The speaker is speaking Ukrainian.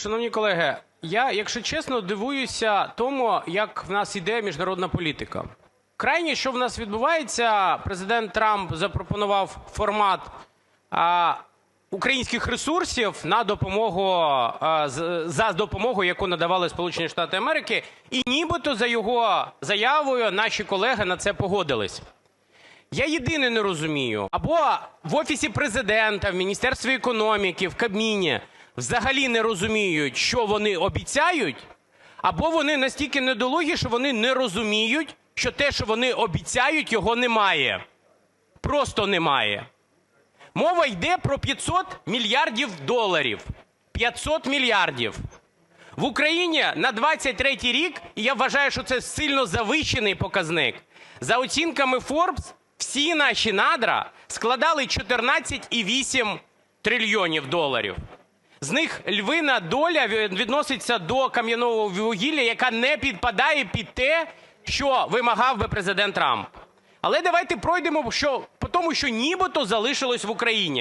Шановні колеги, я, якщо чесно, дивуюся тому, як в нас іде міжнародна політика. Крайнє, що в нас відбувається, президент Трамп запропонував формат а, українських ресурсів на допомогу а, за допомогу, яку надавали Сполучені Штати Америки, і нібито за його заявою наші колеги на це погодились. Я єдине не розумію, або в Офісі Президента, в Міністерстві економіки, в Кабміні взагалі не розуміють, що вони обіцяють, або вони настільки недолугі, що вони не розуміють, що те, що вони обіцяють, його немає. Просто немає. Мова йде про 500 мільярдів доларів. 500 мільярдів. В Україні на 23-й рік, і я вважаю, що це сильно завищений показник, за оцінками Forbes, всі наші надра складали 14,8 трильйонів доларів. З них львина доля відноситься до кам'яного вугілля, яка не підпадає під те, що вимагав би президент Трамп. Але давайте пройдемо по тому, що нібито залишилось в Україні.